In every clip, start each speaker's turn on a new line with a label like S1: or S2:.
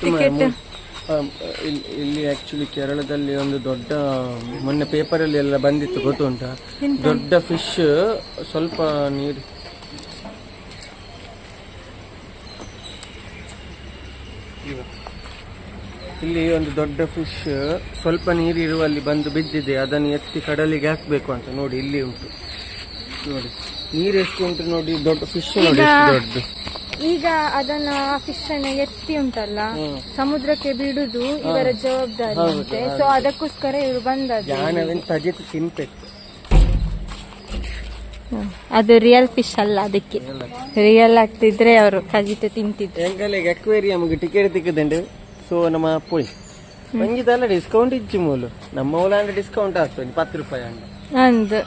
S1: Ticket
S2: ಇಲ್ಲಿ- actually ಕೇರಳದಲ್ಲಿ ಒಂದು ದೊಡ್ಡ ಮೊನ್ನೆ ಪೇಪರಲ್ಲಿ ಎಲ್ಲ ಬಂದಿತ್ತು ಗೊತ್ತುಂಟಾ ದೊಡ್ಡ ಫಿಶ್ ಸ್ವಲ್ಪ ನೀರು. ಇಲ್ಲಿ ಒಂದು ದೊಡ್ಡ ಫಿಶ್ ಸ್ವಲ್ಪ ನೀರಿರುವಲ್ಲಿ ಬಂದು ಬಿದ್ದಿದೆ. ಅದನ್ನು ಎತ್ತಿ ಕಡಲಿಗೆ ಹಾಕ್ಬೇಕು ಅಂತ ನೋಡಿ ಇಲ್ಲಿ ಉಂಟು. ನೋಡಿ ನೀರು ಎಷ್ಟು ಉಂಟು ನೋಡಿ ದೊಡ್ಡ ಫಿಶ್ ನೋಡಿ ದೊಡ್ಡ
S1: ಈಗ ಅದನ್ನ ಫಿಶ್ ಅನ್ನ ಎತ್ತಿ ಉಂಟಲ್ಲ ಸಮುದ್ರಕ್ಕೆ ಬಿಡುದು ಇವರ ಜವಾಬ್ದಾರಿ ಅಂತೆ. ಸೊ ಅದಕ್ಕೋಸ್ಕರ ಇವರು ಬಂದದ್ದು.
S2: ತಿನ್ಬೇಕು
S1: ಅದು ರಿಯಲ್ ಫಿಶ್ ಅಲ್ಲ ಅದಕ್ಕೆ. ರಿಯಲ್ ಆಗ್ತಿದ್ರೆ ಅವರು ಕಜಿತು ತಿಂತಿದ್ರು
S2: ಎಂಕಲೆಗ್ ಅಕ್ವೇರಿಯಮ್ಗೆ ಟಿಕೆಟ್ ತಿಕ್ಕದಂಡು ಸೊ ನಮ್ಮ ಪುಳಿ. ಮಂಗಿದಲ್ಲ ಡಿಸ್ಕೌಂಟ್ ಇಚ್ಚಿ ಮೂಲು. ನಮ್ಮ ಮೂಲ ಅಂದ್ರೆ ಡಿಸ್ಕೌಂಟ್ ಆಗ್ತದೆ ಪತ್ತು ರೂಪಾಯಿ ಅಂಡ
S1: ಅಂದು.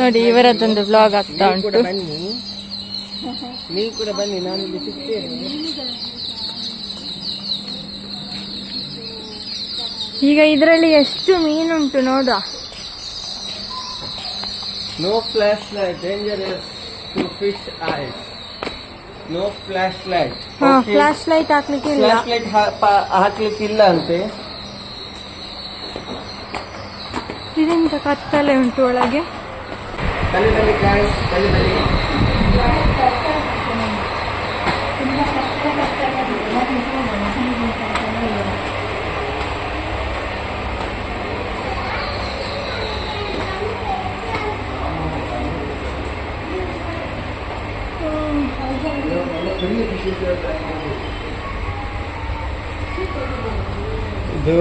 S1: ನೋಡಿ ಇವರದ್ದೊಂದು ಬ್ಲಾಗ್ ಆಗ್ತಾ ಉಂಟು.
S2: ಬನ್ನಿ. ನೀವು ಕೂಡ ಬನ್ನಿ ನಾನು ಇಲ್ಲಿ ಸಿಗ್ತೇನೆ.
S1: ಈಗ ಇದರಲ್ಲಿ ಎಷ್ಟು ಮೀನುಂಟು ನೋಡ
S2: no flash light dangerous to fish eyes no flash light
S1: flash light ಹಾಕ್ಲಿಕ್ಕೆ ಇಲ್ಲ.
S2: ಫ್ಲಾಶ್ ಲೈಟ್ ಹಾಕ್ಲಿಕ್ಕೆ ಇಲ್ಲ ಅಂತೆ.
S1: ಇದೆಂತ ಕತ್ತಲೆ ಉಂಟು ಒಳಗೆ.
S2: ಬನ್ನಿ ಬನ್ನಿ guys, ಬನ್ನಿ ಬನ್ನಿ ಇದು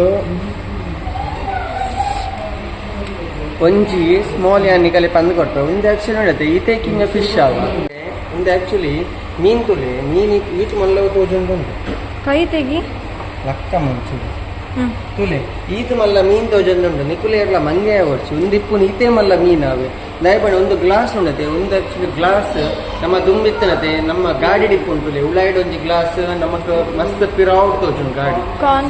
S2: ಒಂಜಿ ಸ್ಮಾಲ್ ಯಾನಿಕಲೆ ಪಂದು ಕೊಟ್ಟು ಒಂದು ಆಕ್ಚುಲಿ ನೋಡುತ್ತೆ ಈ ಟೇಕಿಂಗ್ ಫಿಶ್ ಆಗ ಒಂದು ಆಕ್ಚುಲಿ ಮೀನ್ ತುಲೆ ಮೀನ್ ಈಟ್ ಮಲ್ಲ ತೋಜೊಂದು ಉಂಟು.
S1: ಕೈ ತೆಗಿ.
S2: ಲಕ್ಕ ಮುಂಚು. ತುಲೆ ಈತ ಮಲ್ಲ ಮೀನ್ ತೋಜೊಂದುಂಡು ನಿಕುಲೆ ಎಲ್ಲ ಮಂಗೆ ಓಡ್ಸಿ ಒಂದಿಪ್ಪು ಈತೆ ಮಲ್ಲ ಮೀನ್ ಅವೆ ದಯಪಡಿ ಒಂದು ಗ್ಲಾಸ್ ಉಂಡತೆ ಒಂದು ಆಕ್ಚುಲಿ ಗ್ಲಾಸ್ ನಮ್ಮ ದುಂಬಿತ್ತನತೆ ನಮ್ಮ ಗಾಡಿ ಡಿಪ್ಪು ಉಂಟುಲೆ ಉಳ್ಳಾಯ್ಡ್ ಒಂಜಿ ಗ್ಲಾಸ್ ನಮಕ್ ಮಸ್ತ್ ಪಿರಾವ್ ತೋಜುಂಡು ಗಾಡಿ.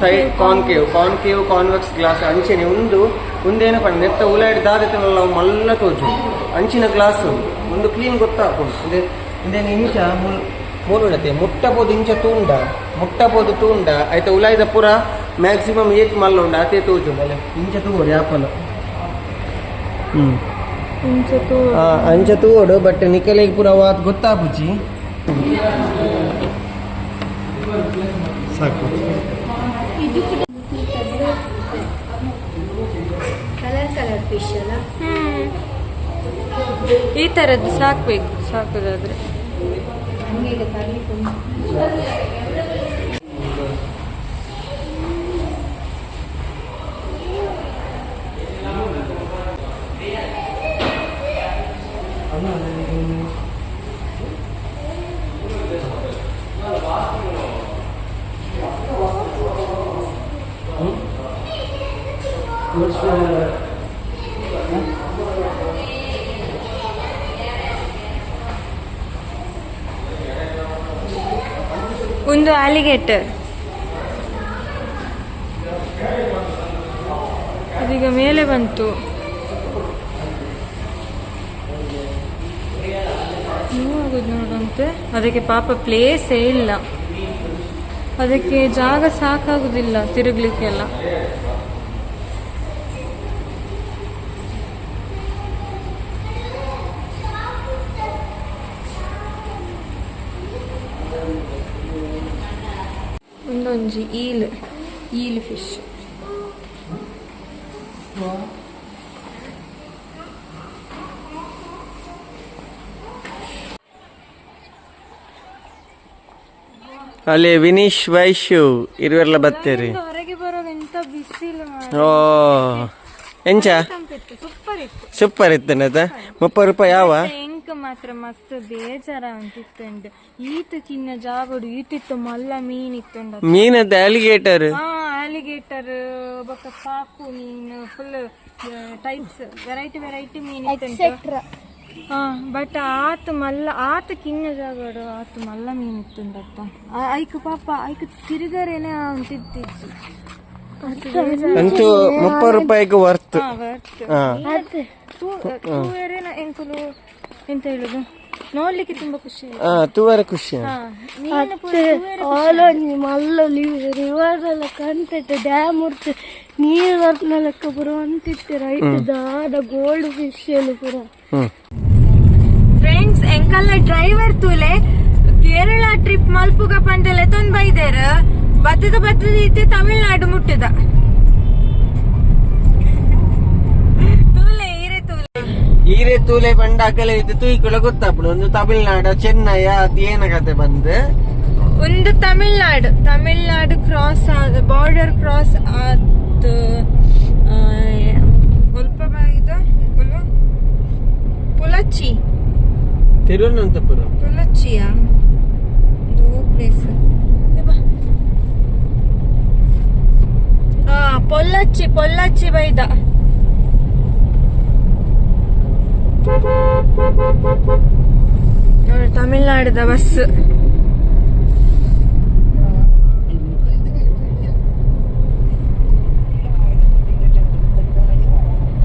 S2: Side concave concave convex glass ಅಂಚೆನೆ ಒಂದು ಒಂದೇನ ಪಂಡ ನೆತ್ತ ದಾದತನಲ್ಲ ಅವು ಮಲ್ಲ ತೋಜು ಅಂಚಿನ ಗ್ಲಾಸ್ ಒಂದು ಕ್ಲೀನ್ ಗೊತ್ತಾಕೊಂಡು ಅಂದ್ರೆ ಇಂದೇನು ಇಂಚ ಮೂಲುಡತೆ ಮುಟ್ಟಬೋದು ಇಂಚ ತೂಂಡ. ಮುಟ್ಟಬೋದು ತೂಂಡ. ಆಯ್ತಾ ಉಲಾಯ್ದ ಪುರ ಮ್ಯಾಕ್ಸಿಮಮ್ ಏಕ್ ಮಲ್ಲ ಉಂಡ. ಅದೇ ತೋಜು ಅಲ್ಲ ಇಂಚ ತೂವಡು ಯಾಪಲ. ಹ್ಮ್. ಅಂಚ ತೂಡು ಬಟ್ ನಿಕಲಿಗೆ ಪುರ ವಾತ್ ಗೊತ್ತಾಪುಜಿ ಸಾಕು.
S3: ಕಲರ್ ಕಲರ್ ಫಿಶ್ ಅಲ್ಲ
S1: ಹ್ಮ್. ಈ ತರದ್ದು ಸಾಕ್ಬೇಕು ಸಾಕೋದಾದ್ರೆ.
S3: ನಮಗೆ ಈಗ
S1: ಒಂದು ಆಲಿಗೇಟರ್ ಇದೀಗ ಮೇಲೆ ಬಂತು. ನೋಡಂತೆ ಅದಕ್ಕೆ ಪಾಪ ಪ್ಲೇಸೇ ಇಲ್ಲ. ಅದಕ್ಕೆ ಜಾಗ ಸಾಕಾಗುದಿಲ್ಲ ತಿರುಗ್ಲಿಕ್ಕೆಲ್ಲ. ಒಂದೊಂಜಿ ಈಲ್ ಈಲ್ ಫಿಶ್
S2: ಅಲ್ಲಿ ವಿನೀಶ್ ವೈಶು ಇರುವೆಲ್ಲ ಬತ್ತೇರಿ.
S1: ಹೊರಗೆ ಬರೋದು ಎಂತ ಬಿಸಿಲು
S2: ಓ ಎಂಚ?
S1: ಸೂಪರ್ ಇತ್ತು.
S2: ಸೂಪರ್ ಇತ್ತನದ ಮುಪ್ಪ ರೂಪಾಯಿ ಯಾವ?
S1: ಮಾತ್ರ ಮಸ್ತ್ ಬೇಜಾರ ಉಂಟಿತ್ತುಂಡು ಈತ ತಿನ್ನ ಜಾಗಡು ಈತಿತ್ತು ಮಲ್ಲ ಮೀನಿತ್ತುಂಡ
S2: ಮೀನದ ಅಲಿಗೇಟರ್
S1: ಹಾ ಅಲಿಗೇಟರ್ ಬೊಕ್ಕ ಸಾಕು ಮೀನು ಫುಲ್ ಟೈಪ್ಸ್ ವೆರೈಟಿ ವೆರೈಟಿ ಮೀನ್ ಇತ್ತುಂಟು ಹಾ ಬಟ್ ಆತ ಮಲ್ಲ ಆತ ಕಿನ್ನ ಜಾಗಡು ಆತ ಮಲ್ಲ ಮೀನ್ ಇತ್ತುಂಡತ್ತ ಐಕ್ ಪಾಪ ಐಕ್ ತಿರುಗರೇನೆ ಉಂಟಿತ್ತಿಜ್ಜಿ
S2: ಅಂತೂ ಮುಪ್ಪ ರೂಪಾಯಿಗೆ ವರ್ತ್
S1: ಹಾ ವರ್ತ್
S2: ಹಾ.
S1: ತೂವೇರೇನ ಎಂಕುಲು ಎಂತ ಹೇಳುದು? ನೋಡ್ಲಿಕ್ಕೆ ತುಂಬಾ ಖುಷಿ
S2: ಹಾ ತೂವರೆ ಖುಷಿ
S3: ಆಲೋಚನೆ ಮಲ್ಲಲ್ಲಿ ರಿವರ್ ಎಲ್ಲ ಕಂತಿತ್ತು ಡ್ಯಾಮ್ ಉರ್ತು ನೀರು ಬರ್ತನಲಕ್ಕ ಪುರ ಅಂತಿತ್ತು ರೈಟ್ ದಾದ ಗೋಲ್ಡ್ ಫಿಶ್ ಎಲ್ಲ ಪುರ.
S1: ಫ್ರೆಂಡ್ಸ್ ಎಂಕಲ್ನ ಡ್ರೈವರ್ ತೂಲೆ ಕೇರಳ ಟ್ರಿಪ್ ಮಲ್ಪುಗ ಪಂಡಲೆ ತೊಂದ್ ಬೈದೇರ ಬತ್ತದ ಬತ್ತದ ಇತ್ತೆ ತಮಿಳ್ನಾಡು ಮುಟ್ಟದ. ಈರೆ ತೂಲೆ
S2: ಪಂಡ ಅಕಲೆ ಇದು ತೂಯಿಕೊಳ ಗೊತ್ತಾಪುಡು ಒಂದು ತಮಿಳ್ನಾಡು ಚೆನ್ನೈ ಅದು ಏನ ಕತೆ ಬಂದು.
S1: ಒಂದು ತಮಿಳ್ನಾಡು. ತಮಿಳ್ನಾಡು ಕ್ರಾಸ್ ಆದ ಬಾರ್ಡರ್ ಕ್ರಾಸ್ ಆದ ಸ್ವಲ್ಪ ಇದು ಪುಲಚ್ಚಿ
S2: ತಿರುವನಂತಪುರ.
S1: ಪುಲಚ್ಚಿಯಾ ಒಂದು ಪ್ಲೇಸ್ ಹಾ ಪೊಲ್ಲಚ್ಚಿ ಪೊಲ್ಲಚ್ಚಿ ಬೈದ ನೋಡಿ ತಮಿಳ್ನಾಡಿದ ಬಸ್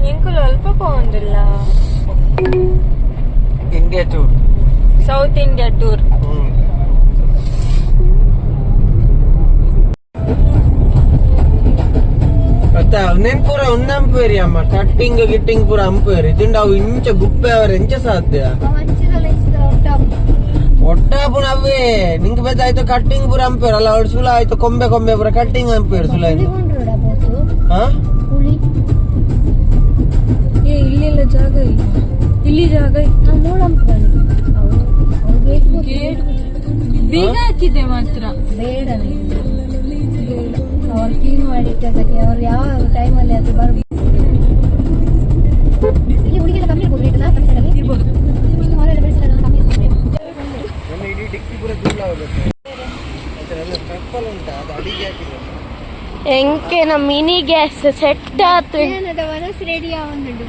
S1: ಎಂಕುಲು ಅಲ್ಪ ಪೋಂದಿಲ್ಲ
S2: ಇಂಡಿಯಾ ಟೂರ್ ಮತ್ತೆ ಅವನೇನ್ ಪೂರ ಒಂದಂಪೇರಿ ಅಮ್ಮ. ಕಟ್ಟಿಂಗ್ ಗಿಟ್ಟಿಂಗ್ ಪೂರ ಅಂಪೇರಿ. ಇದುಂಡ ಅವು ಇಂಚ ಗುಪ್ಪೆ ಅವರ ಎಂಚ ಸಾಧ್ಯ? ಒಟ್ಟಾಪುಣ ಅವೇ. ನಿಂಗೆ ಬೆದ್ದಾಯ್ತು ಕಟ್ಟಿಂಗ್ ಪೂರ ಅಂಪೇರ್. ಅಲ್ಲ ಅವ್ರು ಸುಲ ಆಯ್ತು ಕೊಂಬೆ ಕೊಂಬೆ ಪೂರ ಕಟ್ಟಿಂಗ್ ಅಂಪೇರ್ ಸುಲ ಹಾ?
S3: ಹುಳಿ
S1: ಏ ಇಲ್ಲೆಲ್ಲ ಜಾಗ ಇಲ್ಲ. ಇಲ್ಲಿ ಜಾಗ ಇತ್ತು ಗೇಟ್ ಬೀಗ ಹಾಕಿದೆ ಮಾತ್ರ.
S3: ಬೇಡ ಅವ್ರು ಕ್ಲೀನ್ ಮಾಡಿಟ್ಟದಕ್ಕೆ ಅವ್ರು ಯಾವ ಟೈಮಲ್ಲಿ ಅದು ಬರ್ಬೋದು ಇಲ್ಲಿ ಹುಡುಗಿಲ್ಲ ಕಮ್ಮಿ ಇರ್ಬೋದು ರೇಟ್ ತಮಿಳ್ನಾಡಲ್ಲಿ
S1: ಇರ್ಬೋದು.
S3: ಇಷ್ಟು ಹೊರಗಡೆ ಬೆಳೆಸಿದ್ರೆ ಕಮ್ಮಿ ಇರ್ತದೆ
S2: ನನ್ನ ಇಡೀ ಡಿಕ್ಕಿ ಪೂರ ದೂರ ಹೋಗುತ್ತೆ. ಟ್ರಪ್ಪಲ್ ಉಂಟಾ? ಅದು ಅಡಿಗೆ ಹಾಕಿದೆ
S3: ಎಂಕೆನ ಮಿನಿ ಗ್ಯಾಸ್ ಸೆಟ್ ಆತು. ಮಧ್ಯಾಹ್ನದ ವನಸ್ ರೆಡಿ ಆಗುಂದುಂಟು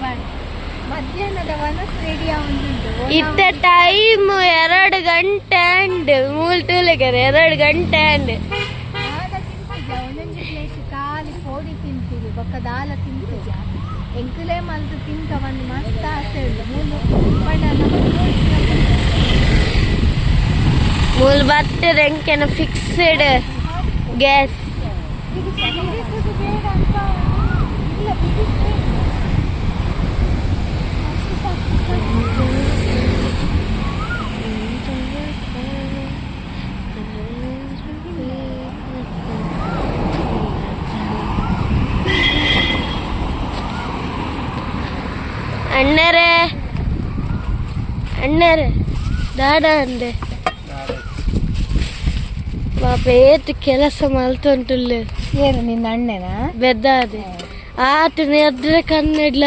S3: ಮಧ್ಯಾಹ್ನದ ವನಸ್ ರೆಡಿ ಆಗುಂದುಂಟು ಇತ್ತ ಟೈಮ್ ಎರಡು ಗಂಟೆ ಅಂಡ್ ಮೂಲ್ ಟೂಲೆಗರ ಎರಡು ಗಂಟೆ ಅಂಡ್ ಒಂದೊಂದು ಪ್ಲೇಸ್ ಖಾಲಿ ಕೋಡಿ ತಿಂತೀವಿ ಬೊಕ್ಕ ದಾಲ ತಿಂತೀವಿ ಎಂಕುಲೆ ಮಲ್ತು ತಿಂತ ಒಂದು ಮಸ್ತ್ ಆಸೆ ಉಂಟು ಮೂಲು ಬಣ್ಣ ಮೂಲ್ ಬರ್ತದ ಎಂಕೆನ ಫಿಕ್ಸ್ಡ್ ಗ್ಯಾಸ್ ಅಣ್ಣರೇ ಅಣ್ಣರೇ ದಾಡ ಅಂದೆ ಪಾಪ ಏತು ಕೆಲಸ ಮಲ್ತುಂಟುಲ್ಲೆ ಏನು ನಿನ್ನ ಅಣ್ಣನ ಬೆದ್ದಾದೆ ಆತ ನೆದ್ರೆ ಕನ್ನಡ್ಲ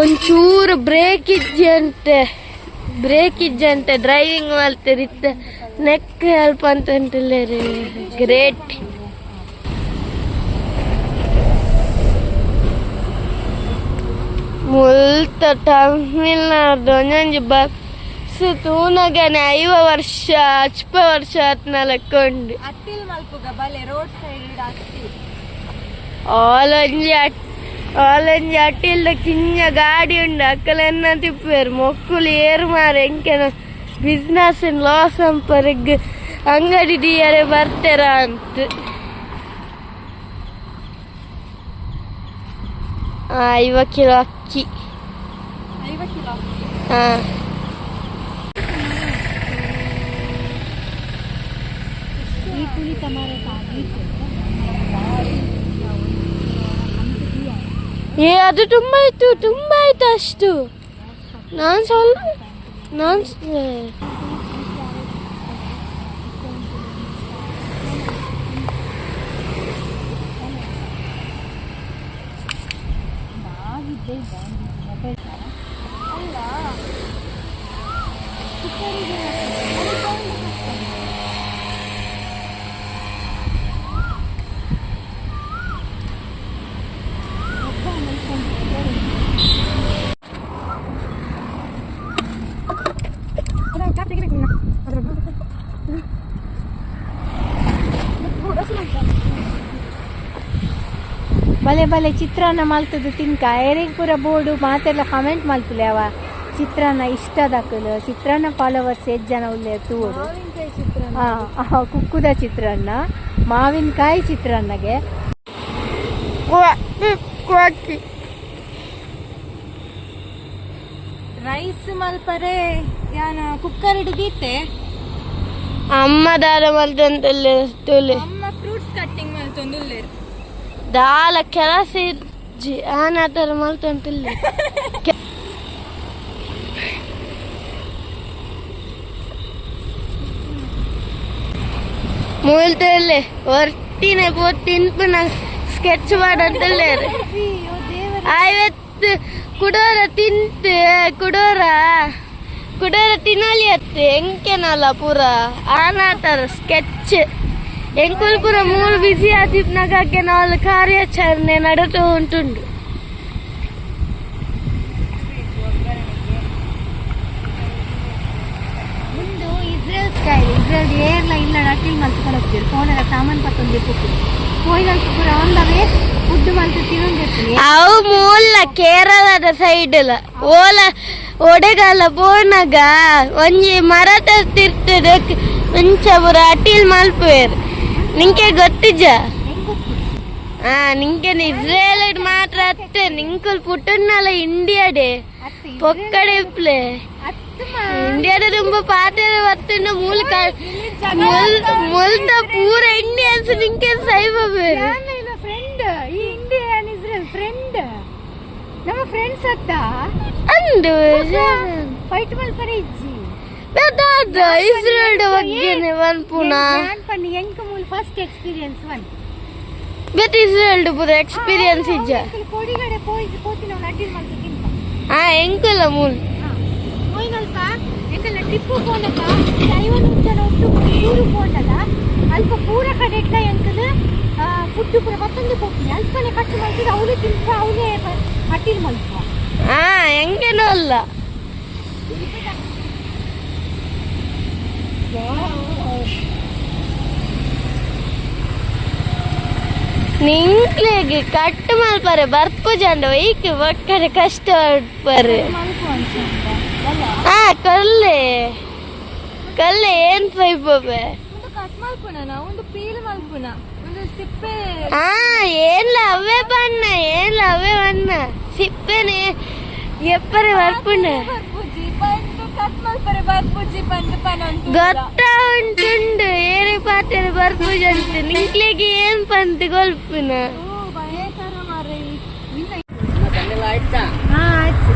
S3: ಒಂಚೂರು ಬ್ರೇಕ್ ಇಜ್ಜಂತೆ ಬ್ರೇಕ್ ಇಜ್ಜಂತೆ ಡ್ರೈವಿಂಗ್ ಮಲ್ತಿರಿತ್ತ ನೆಕ್ ಹೆಲ್ಪ್ ಅಂತ ರೀ ಗ್ರೇಟ್ ಮುಲ್ತ ತಮಿಳ್ನಾಡು ಒಂಜೊಂಜಿ ಬಸ್ ತೂನಗನೆ ಐವ ವರ್ಷ ಅಚ್ಪ ವರ್ಷ ಹತ್ನ ಲೆಕ್ಕೊಂಡು
S1: ಅಟ್ಟಿಲ್ ಮಲ್ಪುಗ ಬಲೆ ರೋಡ್ ಸೈಡ್
S3: ಆಲೊಂಜಿ ಅಟ್ ಆಲೊಂಜಿ ಅಟ್ಟಿಲ್ದ ಕಿಂಜ ಗಾಡಿ ಉಂಡು ಅಕ್ಕಲೆನ್ನ ತಿಪ್ಪೇರು ಮೊಕ್ಕುಲು ಏರು ಮಾರ ಎಂಕೆನ ಬಿಸ್ನೆಸ್ ಲಾಸ್ ಅಂಪರೆಗ್ ಅಂಗಡಿ ಡಿಯರೆ ಬರ್ತೆರ ಅಂತ. ಐವ ಕಿಲೋ ಅಕ್ಕಿ.
S1: ಕಿಲೋ
S3: ಹಾ. ಟಮಾಟ ಏ ಅದು ತುಂಬ ಇತ್ತು ತುಂಬ ಆಯ್ತು ಅಷ್ಟು. ನಾನು ಸ್ವಲ್ಪ ನಾನು ಬಲೆ ಬಲೆ ಚಿತ್ರಾನ್ನ ಮಲ್ತದು ತಿನ್ಕ. ಎರೆಗ್ ಪೂರ ಬೋರ್ಡು ಮಾತೆಲ್ಲ ಕಮೆಂಟ್ ಮಲ್ತುಲೆ ಅವ.
S4: ಚಿತ್ರಾನ್ನ ಇಷ್ಟದಾಕಲು ಚಿತ್ರಾನ್ನ ಫಾಲೋವರ್ಸ್ ಎಷ್ಟು ಜನ ಉಳ್ಳೆ ತೂರು? ಕುಕ್ಕುದ ಚಿತ್ರಾನ್ನ ಮಾವಿನಕಾಯಿ ಚಿತ್ರಾನ್ನಗೆ.
S1: ರೈಸ್ ಮಲ್ಪರೆ ಯಾನ ಕುಕ್ಕರ್ ಹಿಡಿದೀತೆ
S3: ಅಮ್ಮ ದಾರ ಮಲ್ತಂತಲ್ಲಿ ತುಳಿ
S1: ಅಮ್ಮ ಫ್ರೂಟ್ಸ್ ಕಟ್ಟಿಂಗ್ ಮಲ್ತೊಂದು
S3: ದಾಲ ಕೆಲಸ ಇಜ್ಜಿ ಆನ ತರ ಮಲ್ತಂತಿಲ್ಲ ಮೂಲ್ತಲ್ಲಿ ಗೊತ್ತಿನ್ಪು ಸ್ಕೆಚ್ ಮಾಡಂತಲ್ಲೇರು ಐವತ್ತು ಕುಡೋರ ತಿಂತ ಕುಡೋರ ಕುಡೋರ ತಿನ್ನಲಿ ಅತ್ತೆ ಹೆಂಕೆನಲ್ಲ ಪೂರ? ಆನಾತರ ಸ್ಕೆಚ್ ಎಂಕುಲ್ ಪೂರ ಮೂಲು ಬಿಸಿ ಆತಿಪ್ನಾಗಕ್ಕೆ ನಾಲ್ ಕಾರ್ಯಾಚರಣೆ ನಡುತ್ತಾ ಉಂಟುಂಡು
S4: ಮುಂದು ಇಸ್ರೇಲ್ ಸ್ಟೈಲ್ ಇಸ್ರೇಲ್ ಏರ್ಲ ಇಲ್ಲ ಅಟ್ಟಿಲ್ ಮಲ್ತ್ಕೊಂಡು ಹೋಗ್ತೀರಿ ಫೋನೆಲ್ಲ ಸಾಮಾನು ಪತ್ತೊಂದು ಇಪ್ಪತ್ತು ಹೋಯ್ದಂತ ಪೂರ ಒಂದವೇ ಫುಡ್ ಮಲ್ತು ತಿನ್ನೊಂದಿರ್ತೀನಿ
S3: ಅವು ಮೂಲ ಕೇರಳದ ಸೈಡ್ ಓಲ ಒಡೆಗಾಲ ಬೋನಾಗ ಒಂಜಿ ಮರ ತರ್ತಿರ್ತದೆ ಒಂಚ ಪೂರ ಅಟ್ಟಿಲ್ ಮಲ್ಪುವೇರು ನಿಂಗೆ ಗೊತ್ತಿಜ್ಜ ಹಾ ನಿಂಗೆ ಇಸ್ರೇಲ್ ಮಾತ್ರ ಅತ್ತೆ. ನಿಂಕುಲ್ ಪುಟ್ಟನ್ನಲ್ಲ ಇಂಡಿಯಾಡೆ. ಪೊಕ್ಕಡೆ ಪ್ಲೇ. ಇಂಡಿಯಾದ ತುಂಬ ಪಾತ್ರ ಬರ್ತೇನೆ ಮೂಲ ಮುಲ್ತ ಪೂರ ಇಂಡಿಯನ್ಸ್ ನಿಂಗೆ ಸೈಬ ಬೇರೆ.
S4: ಫ್ರೆಂಡ್ ಈ ಇಂಡಿಯನ್ ಇಸ್ರೇಲ್ ಫ್ರೆಂಡ್ ನಮ್ಮ ಫ್ರೆಂಡ್ಸ್ ಅತ್ತ?
S3: ಅಂದು
S4: ಫೈಟ್ ಮಲ್ಪರೆ ಇಜ್ಜಿ.
S3: ಬೆದಾದ ಇಸ್ರೇಲ್ ಬಗ್ಗೆನೆ ಒನ್ ಪುನಃ.
S4: ನಾನು ಪನ್ನಿ ಎಂಕ ಮೂಲ ಫಸ್ಟ್ ಎಕ್ಸ್ಪೀರಿಯನ್ಸ್ ಒನ್
S3: ಬೆತ್ ಇಸ್ರೇಲ್ ಪುರ ಎಕ್ಸ್ಪೀರಿಯನ್ಸ್ ಇಜ್ಜ.
S4: ಕೊಡಿಗಡೆ ಪೋಯ್ ಕೋತಿ ನಾವು ಅಡ್ಡಿಲ್ ಮಲ್ತು ಆ
S3: ಹಾ. ಮೂಲ
S4: ಹೋಯ್ನಲ್ಪ ಎಂಕಲ್ಲ ಟ್ರಿಪ್ಪು ಹೋನಕ ಐವತ್ತು ಜನ ಒಟ್ಟು ಟೂರು ಹೋನಲ್ಲ ಅಲ್ಪ ಪೂರ ಕಡೆ ಇಟ್ಟ ಎಂಕದ ಫುಡ್ ಪೂರ ಮತ್ತೊಂದು ಹೋಗ್ತೀನಿ ಅಲ್ಪನೆ ಖರ್ಚು ಮಾಡ್ತಿದ್ದು ಅವಳು ತಿಂತ ಅವನೇ ಅಟ್ಟಿಲ್
S3: ಆ ಎಂಗೇನೂ ಅಲ್ಲ. ನಿಂಕ್ಲೆಗೆ ಕಟ್ ಮಲ್ಪರೆ ಬರ್ಪು ಜಂಡ ಈಕೆ ಒಕ್ಕಡೆ ಕಷ್ಟ ಬರ್ಪರೆ ಹಾ ಕಲ್ಲೆ. ಕಲ್ಲೆ ಏನ್
S1: ಪೈಪ್
S3: ಹಾ ಏನ್ಲ ಅವೇ ಬಣ್ಣ ಏನ್ಲ ಅವೇ ಬಣ್ಣ. ಸಿಪ್ಪೆನೆ ಎಪ್ಪರೆ ಬರ್ಪುಣ
S1: ಬರ್ಪುಜಿ ಬಂದು ಕಟ್ ಮಲ್ಪರೆ ಬರ್ಪುಜಿ ಬಂದು ಪನ
S3: ಗೊತ್ತ ಉಂಟುಂಡು ಏರೆ ಪಾತ್ರೆ ಬರ್ಪುಜಂತೆ ನಿಂಕ್ಲೆಗೆ ಏನ್ ಪಂತ ಗೊಲ್ಪುನ
S1: ಭಯಂಕರ ಮಾರ್ರೆ
S4: ಹಾ ಆಯ್ತು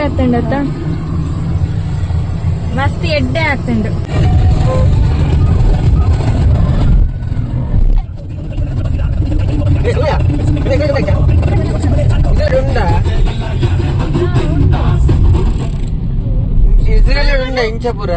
S4: ಲೈಕ್
S1: ಆತಂಡತ್ತ ಮಸ್ತ್ ಎಡ್ಡೆ ಆತಂಡು
S2: ಇಸ್ರೇಲ್ ಉಂಡ ಇಂಚಪುರ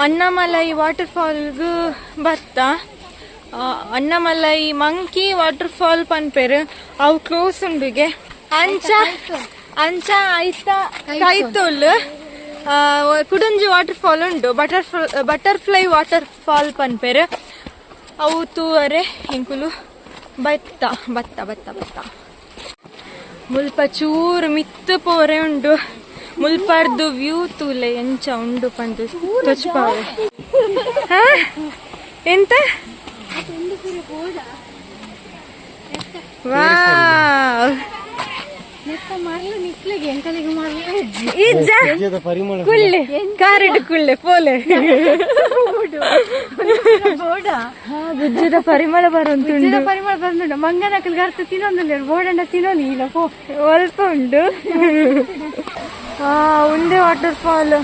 S1: ವಾಟರ್ಫಾಲ್ಗು ವಾಟರ್ ಫಾಲ್ಗೂ ಬತ್ತ ಅನ್ನಮಲೈ ಮಂಕಿ ವಾಟರ್ ಫಾಲ್ ಪನ್ಪೆರ್ ಅವು ಕ್ಲೋಸ್ ಉಂಡುಗೆ ಅಂಚ ಅಂಚ ಐತ ಕೈತೋಲ್ ಕುಡಂಜಿ ವಾಟರ್ ಫಾಲ್ ಉಂಡು ಬಟರ್ ಬಟರ್ಫ್ಲೈ ವಾಟರ್ ಫಾಲ್ ಪನ್ಪೆರ್ ಅವು ತೂವರೆ ಇಂಕುಲು ಬತ್ತ ಬತ್ತ ಬತ್ತ ಬತ್ತ ಮುಲ್ಪ ಚೂರು ಮಿತ್ತು ಪೋರೆ ಉಂಡು ಮುಲ್ಪರ್ದು ವ್ಯೂ ತೂಲೆ ಎಂಚ ಉಂಡು ಪಂದು ತೊಚ್ಪಾವೆ ಹಾ? ಎಂತ? ವಾವ್. ಕುಳ್ಳೆ ಕಾರಡ್ ಕುಳ್ಳೆ ಪೋಲೆ.
S4: ಬೋಡ
S1: ಬುಜ್ಜದ ಪರಿಮಳ ಬರುಂತುಂಡು
S4: ಪರಿಮಳ ಬಂದುಂಡು ಮಂಗನಕಲ್ಗೆ ಅರ್ಥ ತಿನ್ನೊಂದಿಲ್ಲ ಬೋಡಂಡ ತಿನ್ನೋನಿ ಇಲ್ಲ ಪೋ.
S1: ಅಲ್ಪ ಉಂಡು ಆ ಉಂಡೆ ವಾಟರ್ ಫಾಲ್.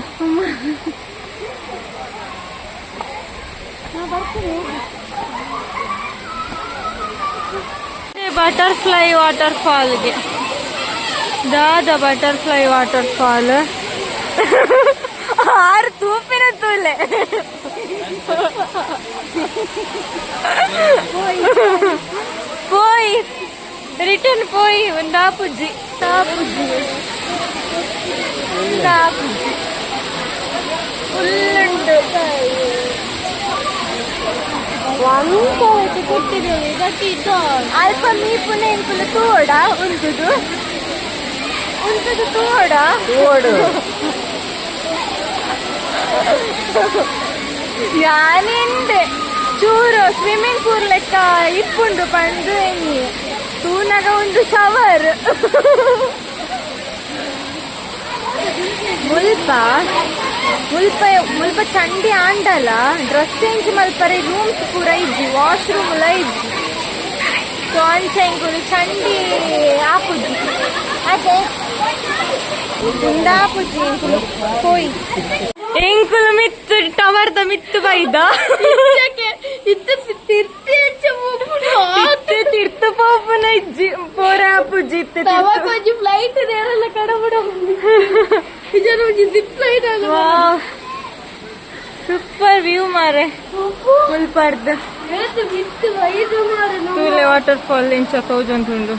S1: ಬಟರ್ಫ್ಲೈ ವಾಟರ್ ಫಾಲ್ಗೆ. Da, the butterfly waterfall. Aar thoopin thule. Poi. Written poi. Da puji. Da puji. Da puji. Ullundu. ಒಂದು ಕೊಟ್ಟಿದ್ದೇವೆ ಇದಕ್ಕೆ ಇದು ಅಲ್ಪ ಮೀಪುನ ಇಂಪುಲ ತೋಡ ಉಂಟುದು ಉಂಟುದು ತೋಡ.
S2: ತೋಡು.
S1: ಯಾನೆಂದೆ? ಚೂರು ಸ್ವಿಮ್ಮಿಂಗ್ ಪೂಲ್ ಲೆಕ್ಕ ಇಪ್ಪುಂಡು ಪಂದು ಎಣ್ಣಿ ತೂನಗ ಒಂದು ಶವರ್ ಮುಲ್ಪ ಮುಲ್ಪ ಮುಲ್ಪ ಚಂಡಿ ಆಂಡಲ ಡ್ರೆಸ್ ಚೇಂಜ್ ಮಲ್ಪರೆ ರೂಮ್ಸ್ ಪೂರ ಇಜ್ಜಿ ವಾಶ್ರೂಮ್ ಲ ಇಜ್ಜಿ ಸೊ ಚಂಡಿ ಆಪುಜಿ ಅದೇ ಉಂಡಾಪುಜಿ ಇಂಕುಲು ಹೋಯ್ ಎಂಕುಲು ಮಿತ್ತು ಟವರ್ದ ಮಿತ್ತು ಬೈದ ಇತ್ತು ತಿರ್ತಿ ತಿರ್ತ ಪಾಪನ ಇಜ್ಜಿ ಪೋರ ಪುಜಿ
S3: ಫ್ಲೈಟ್ ನೇರಲ್ಲ ಕಡಬಡ ಇದರ ಜಿಪ್ ಫ್ಲೈಟ್
S1: ಸೂಪರ್ ವ್ಯೂ ಮಾರೆ
S3: ಮುಲ್ಪಾಡ್ದು
S1: ತೂಲೆ ವಾಟರ್ ಫಾಲ್ ಇಂಚ ತೌಜಂಡ್ ಉಂಡು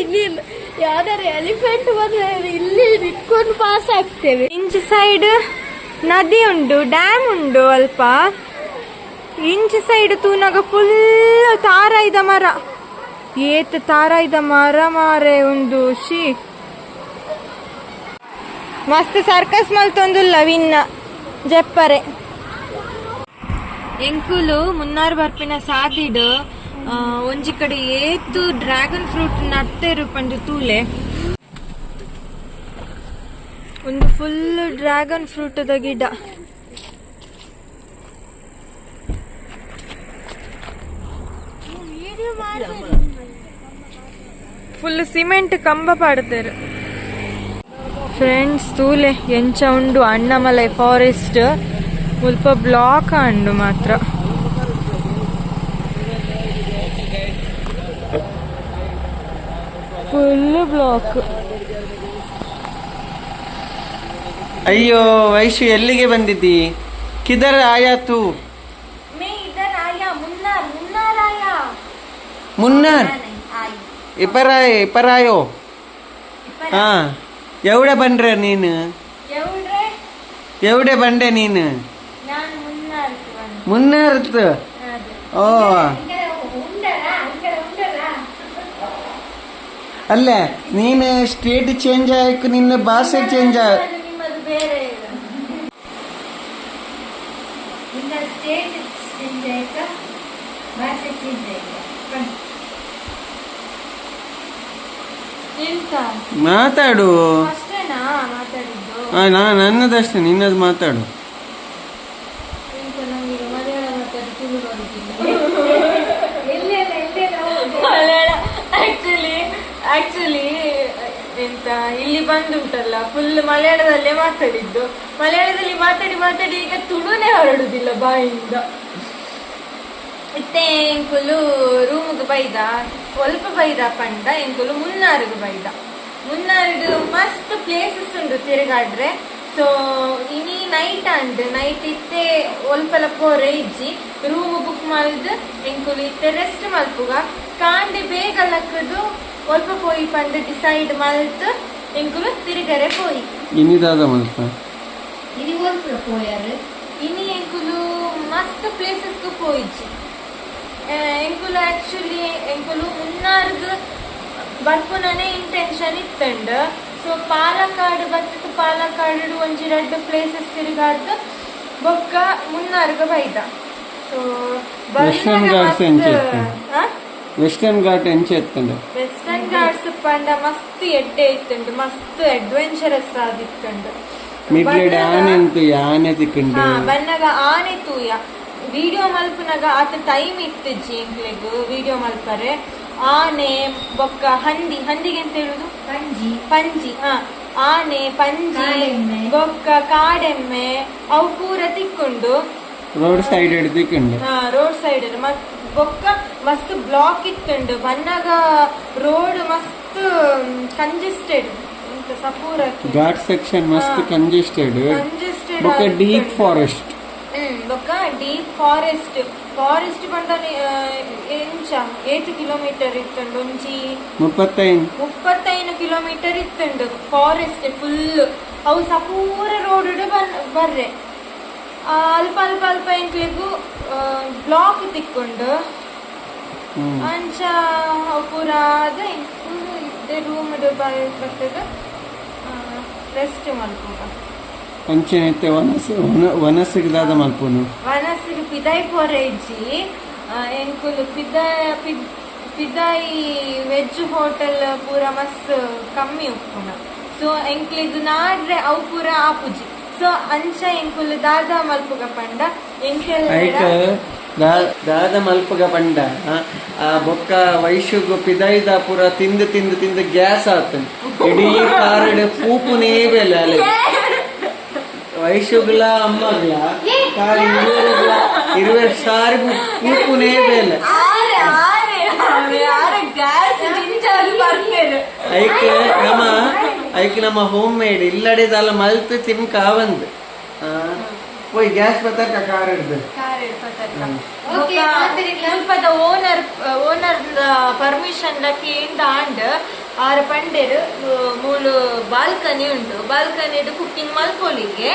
S3: ಇಲ್ಲಿ ಯಾವ್ದಾರು ಎಲಿಫೆಂಟ್ ಬಂದ್ರೆ ಇಲ್ಲಿ ನಿಟ್ಕೊಂಡು ಪಾಸ್ ಆಗ್ತೇವೆ.
S1: ಇಂಚ್ ಸೈಡ್ ನದಿ ಉಂಡು ಡ್ಯಾಮ್ ಉಂಡು ಅಲ್ಪ. ಇಂಚ್ ಸೈಡ್ ತೂನಾಗ ಫುಲ್ ತಾರಾಯ್ದ ಮರ. ಏತ್ ಇದ ಮರ ಮಾರೆ ಉಂಡು ಶಿ. ಮಸ್ತ್ ಸರ್ಕಸ್ ಮಲ್ತೊಂದುಲ್ಲ ವಿನ್ನ ಜಪ್ಪರೆ. ಎಂಕುಲು ಮುನ್ನಾರ್ ಬರ್ಪಿನ ಸಾದಿಡು ಒಂಜಿ ಕಡೆ ಏತು ಡ್ರ್ಯಾಗನ್ ಫ್ರೂಟ್ ನತ್ತೆರು ಪಂಡು ತೂಲೆ. ಒಂದು ಫುಲ್ ಡ್ರ್ಯಾಗನ್ ಫ್ರೂಟ್ ದ ಗಿಡ. ಫುಲ್ ಸಿಮೆಂಟ್ ಕಂಬ ಪಾಡ್ತಾರೆ. ಫ್ರೆಂಡ್ಸ್ ತೂಲೆ, ಎಂಚ ಉಂಡು, ಅಣ್ಣಮಲೈ ಫಾರೆಸ್ಟ್ ಮುಲ್ಪ ಬ್ಲಾಕ್ ಅಂಡು ಮಾತ್ರ. Full block.
S2: ಅಯ್ಯೋ ವೈಶು ಎಲ್ಲಿಗೆ ಬಂದಿದ್ದಿ? ಕಿದರ್ ಆಯಾತು ಮುನ್ನಾರ್ ಇಪರಾಯ ಇಪರಾಯೋ ಹಾ ಎವಡೆ ಬಂದ್ರೆ ನೀನು? ಎವಡೆ? ಬಂಡೆ ನೀನು? ಮುನ್ನಾರ್ತ್? ಓ. ಅಲ್ಲ ನೀನು ಸ್ಟೇಟ್ ಚೇಂಜ್ ಆಯ್ಕೆ ನಿನ್ನ ಭಾಷೆ ಚೇಂಜ್ ಆ ಮಾತಾಡು ನನ್ನದಷ್ಟೇ ನಿನ್ನದು ಮಾತಾಡು
S1: ಎಂತ ನಮಗೆ ಮಲಯಾಳ ಮಾತಾಡಿ ತುಳು ಮಲಯಾಳ ಆಕ್ಚುಲಿ ಆಕ್ಚುಲಿ ಎಂತ, ಇಲ್ಲಿ ಬಂದುಂಟಲ್ಲ ಫುಲ್ ಮಲಯಾಳದಲ್ಲೇ ಮಾತಾಡಿದ್ದು. ಮಲಯಾಳದಲ್ಲಿ ಮಾತಾಡಿ ಮಾತಾಡಿ ಈಗ ತುಳುನೇ ಹೊರಡುದಿಲ್ಲ ಬಾಯಿಂದ. ಇತ್ತೆ, ಎಂಕುಲು ರೂಮ್ಗೆ ಬೈದ ಸ್ವಲ್ಪ ಬೈದ ಪಂಡ, ಎಂಕುಲು ಮುನ್ನಾರ್ಗೆ ಬೈದ. ಮುನ್ನಾರ್ದು ಮಸ್ತ್ ಪ್ಲೇಸಸ್ ಉಂಟು ತಿರುಗಾಡ್ರೆ. ಸೊ ಇನಿ ನೈಟ್ ಅಂಡ್ ನೈಟ್ ಇತ್ತೆ ಒಲ್ಪಲ ಪೋರೆ ಇಜ್ಜಿ ರೂಮ್ ಬುಕ್ ಮಾಡಿದ್, ಎಂಕುಲು ಇತ್ತೆ ರೆಸ್ಟ್ ಮಲ್ಪುಗ ಕಾಂಡೆ ಬೇಗ ಲಕ್ಕದು ಒಲ್ಪ ಪೋಯಿ ಪಂದ್ ಡಿಸೈಡ್ ಮಲ್ತ್ ಎಂಕುಲು ತಿರುಗರೆ ಪೋಯಿ
S2: ಇನಿ ಮಲ್ಪ
S4: ಇನಿ ಒಲ್ಪ ಪೋಯರ್
S1: ಇನಿ ಎಂಕುಲು ಮಸ್ತ್ ಪ್ಲೇಸಸ್ ಪೋಯಿಜಿ ಎಂಕುಲು ಆಕ್ಚುಲಿ ಎಂಕುಲು ಉನ್ನಾರ್ದ ಬರ್ಪುನನೆ ಇಂಟೆನ್ಷನ್ ಇತ್ತಂಡ್। ಸೊ ಪಾಲಕ್ಕಾಡು ಬತ್ತಿತ್ತು ಪಾಲಕ್ಕಾಡು ಒಂಜಿ ರೆಡ್ ಪ್ಲೇಸಸ್ ತಿರುಗಾಡ್ದು ಬೊಕ್ಕ ಮುನ್ನಾರ್ಗ ಬೈದ। ಸೊ
S2: ಬರ್ಷನ್ ವೆಸ್ಟರ್ನ್ ಘಾಟ್ ಎಂಚೆ ಎತ್ತಂಡೆ
S1: ವೆಸ್ಟರ್ನ್ ಘಾಟ್ಸ್ ಪಂಡ ಮಸ್ತ್ ಎಡ್ಡೆ ಇತ್ತುಂಡು ಮಸ್ತ್ ಅಡ್ವೆಂಚರಸ್ ಆದಿತ್ತುಂಡು
S2: ಮಿಡ್ಲೆಡ್ ಆನೆ ಅಂತ ಆನೆ ತಿಕ್ಕಂಡು.
S1: ಹಾ ಬನ್ನಗ ಆನೆ ತೂಯ. ವಿಡಿಯೋ ಮಲ್ಪುನಗ ಆತ ಟೈಮ್ ಇತ್ತಿಜ್ಜಿ ಎಂಕ್ಲೆಗ್ ವಿಡಿಯೋ ಮಲ್ಪರೆ. ಆನೆ ಬೊಕ್ಕ ಹಂದಿ. ಹಂದಿಗೆ ಅಂತ ಹೇಳುದು?
S4: ಪಂಜಿ.
S1: ಪಂಜಿ ಹಾ. ಆನೆ ಪಂಜಿ
S4: ಕಾಡೆಮ್ಮೆ.
S1: ಬೊಕ್ಕ ಕಾಡೆಮ್ಮೆ ಅವು ಪೂರ ತಿಕ್ಕುಂಡು.
S2: ರೋಡ್ ಸೈಡ್ ಹಿಡ್ದಿಕ್ಕುಂಡು ತಿಕ್ಕಂಡು.
S1: ಹಾ ರೋಡ್ ಸೈಡ್ ಮತ್ ಬೊಕ್ಕ ಮಸ್ತ್ ಬ್ಲಾಕ್ ಇತ್ತುಂಡು. ಬನ್ನಗ ರೋಡ್ ಮಸ್ತ್ ಕಂಜೆಸ್ಟೆಡ್ ಸಪೂರ
S2: ಘಾಟ್ ಸೆಕ್ಷನ್ ಮಸ್ತ್. ಕಂಜೆಸ್ಟೆಡ್
S1: ಕಂಜೆಸ್ಟೆಡ್
S2: ಬೊಕ್ಕ ಡೀಪ್ ಫಾರೆಸ್ಟ್
S1: ಹ್ಮ್ ಬೊಕ್ಕ ಡೀಪ್ ಫಾರೆಸ್ಟ್ ಫಾರೆಸ್ಟ್ ಬಂದ ಎಂಚ? ಏತ್ ಕಿಲೋಮೀಟರ್ ಇತ್ತುಂಡು ಒಂಜಿ?
S2: ಮುಪ್ಪತ್ತೈದು.
S1: ಮುಪ್ಪತ್ತೈದು ಕಿಲೋಮೀಟರ್ ಇತ್ತುಂಡು. ಫಾರೆಸ್ಟ್ ಫುಲ್ ಅವು ಸಪೂರ ರೋಡ್ ಬರ್ರೆ. ಅಲ್ಪ ಅಲ್ಪ ಅಲ್ಪ ಎಂಕ್ಲೆಗು ಬ್ಲಾಕ್ ತಿಕ್ಕೊಂಡು ಅಂಚ ಪೂರ ಅದೇ ಇದ್ದೆ ರೂಮ್ ಬರ್ತದ. ರೆಸ್ಟ್ ಮಲ್ಪುಗ
S2: ಅಂಚೆನೈತೆ ವನಸ್ ವನ ವನಸಿಗದಾದ ಮಲ್ಪುನು
S1: ವನಸಿಗೆ ಪಿದಾಯಿ ಪೋರೆ ಇಜ್ಜಿ. ಎಂಕುಲು ಪಿದಾಯ ಪಿದ್ ಪಿದಾಯಿ ವೆಜ್ ಹೋಟೆಲ್ ಪೂರ ಮಸ್ತ್ ಕಮ್ಮಿ ಉಪ್ಪುನ. ಸೊ ಎಂಕ್ಲಿದು ನಾಡ್ರೆ ಅವು ಪೂರ ಆಪುಜಿ ಸೊ ಅಂಚ ಎಂಕುಲು ದಾದ ಮಲ್ಪುಗ ಪಂಡ
S2: ಐಕ ದಾದ ಮಲ್ಪಗ ಪಂಡ. ಆ, ಬೊಕ್ಕ ವೈಶುಗು ಪಿದೈದ ಪುರ ತಿಂದು ತಿಂದು ತಿಂದು ಗ್ಯಾಸ್ ಆತನ್ ಇಡೀ ಕಾರಡ್ ಪೂಪುನೇ ಬೇಲೆ ಅಲ್ಲಿ. ವೈಶುಗ್ಲ ಅಮ್ಮಗ್ಲ ಕಾಲಿ ಇರುವೆರ್ಗ್ಲ ಇರುವೆರ್ ಸಾರಿ ಪೂಪುನೇ ಬೇಲೆ
S1: ಗ್ಯಾಸ್
S2: ಐಕ್ ನಮ ಐಕ್ ನಮ್ಮ ಹೋಮ್ ಮೇಡ್ ಇಲ್ಲಡೆದಲ್ಲ ಮಲ್ತು ತಿನ್ಕ ಅವಂದ್ ಓಯ್ ಗ್ಯಾಸ್ ಪತಕ ಕಾರ್ ಹಿಡ್ದು.
S1: ಸ್ವಲ್ಪದ ಓನರ್ ಓನರ್ ದ ಪರ್ಮಿಷನ್ ಲಕ್ಕಿಯಿಂದ ಆಂಡ್ ಆರ ಪಂಡೆರ್ ಮೂಲು ಬಾಲ್ಕನಿ ಉಂಟು. ಬಾಲ್ಕನಿ ಇದು ಕುಕ್ಕಿಂಗ್ ಮಲ್ಕೊಳಿಗೆ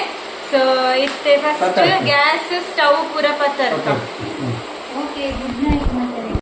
S1: ಸೊ ಇಷ್ಟೇ ಫಸ್ಟ್ ಗ್ಯಾಸ್ ಸ್ಟವ್ ಪೂರ ಪತ್ತರ್
S4: ಓಕೆ ಗುಡ್ ನೈಟ್